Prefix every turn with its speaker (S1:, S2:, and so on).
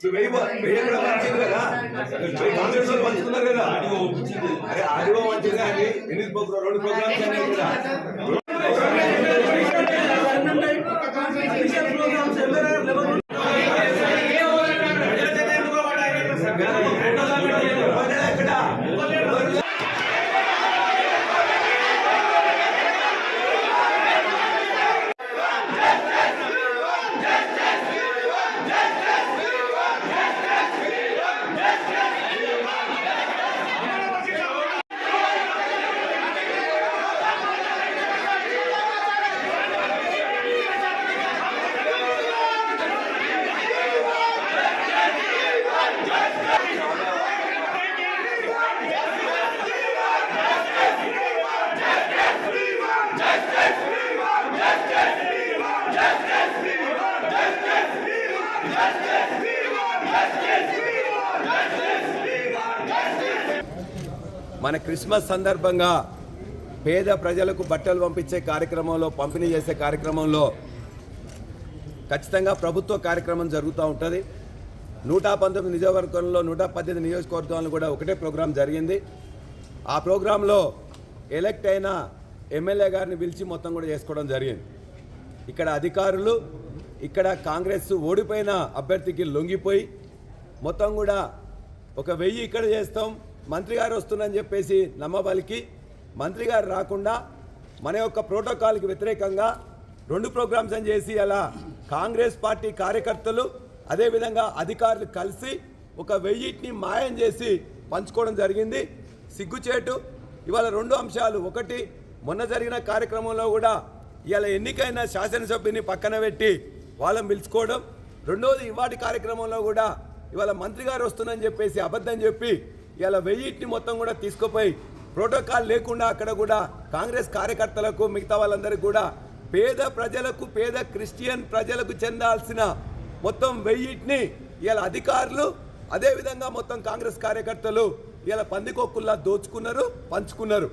S1: నువ్వు వెయ్యి వెయ్యి ఎక్కడ మంచిది కదా వెయ్యి కదా అరే ఆదివారం మంచిది కానీ ఎన్ని ప్రోగ్రామ్స్ రెండు ప్రోగ్రామ్స్ మన క్రిస్మస్ సందర్భంగా పేద ప్రజలకు బట్టలు పంపించే కార్యక్రమంలో పంపిణీ చేసే కార్యక్రమంలో ఖచ్చితంగా ప్రభుత్వ కార్యక్రమం జరుగుతూ ఉంటుంది. నూట పంతొమ్మిది నియోజకవర్గంలో నూట పద్దెనిమిది నియోజకవర్గాలు కూడా ఒకటే ప్రోగ్రాం జరిగింది. ఆ ప్రోగ్రాంలో ఎలక్ట్ అయిన ఎమ్మెల్యే గారిని పిలిచి మొత్తం కూడా చేసుకోవడం జరిగింది. ఇక్కడ అధికారులు ఇక్కడ కాంగ్రెస్ ఓడిపోయిన అభ్యర్థికి లొంగిపోయి మొత్తం కూడా ఒక వెయ్యి ఇక్కడ చేస్తాం మంత్రి గారు వస్తుందని చెప్పేసి నమ్మబలికి మంత్రి గారు రాకుండా మన యొక్క ప్రోటోకాల్కి వ్యతిరేకంగా రెండు ప్రోగ్రామ్స్ అని చేసి అలా కాంగ్రెస్ పార్టీ కార్యకర్తలు అదేవిధంగా అధికారులు కలిసి ఒక వెయ్యిటిని మాయం చేసి పంచుకోవడం జరిగింది. సిగ్గుచేటు ఇవాళ రెండు అంశాలు. ఒకటి మొన్న జరిగిన కార్యక్రమంలో కూడా ఇవాళ ఎన్నికైన శాసనసభ్యుని పక్కన పెట్టి వాళ్ళని పిలుచుకోవడం. రెండోది ఇవాటి కార్యక్రమంలో కూడా ఇవాళ మంత్రి గారు వస్తుందని చెప్పేసి అబద్ధం చెప్పి ఇలా వెయ్యిటిని మొత్తం కూడా తీసుకుపోయి ప్రోటోకాల్ లేకుండా అక్కడ కూడా కాంగ్రెస్ కార్యకర్తలకు మిగతా వాళ్ళందరికీ కూడా పేద ప్రజలకు పేద క్రిస్టియన్ ప్రజలకు చెందాల్సిన మొత్తం వెయ్యిటిని ఇలా అధికారులు అదేవిధంగా మొత్తం కాంగ్రెస్ కార్యకర్తలు ఇలా పందికొక్కుల్లా దోచుకున్నారు పంచుకున్నారు.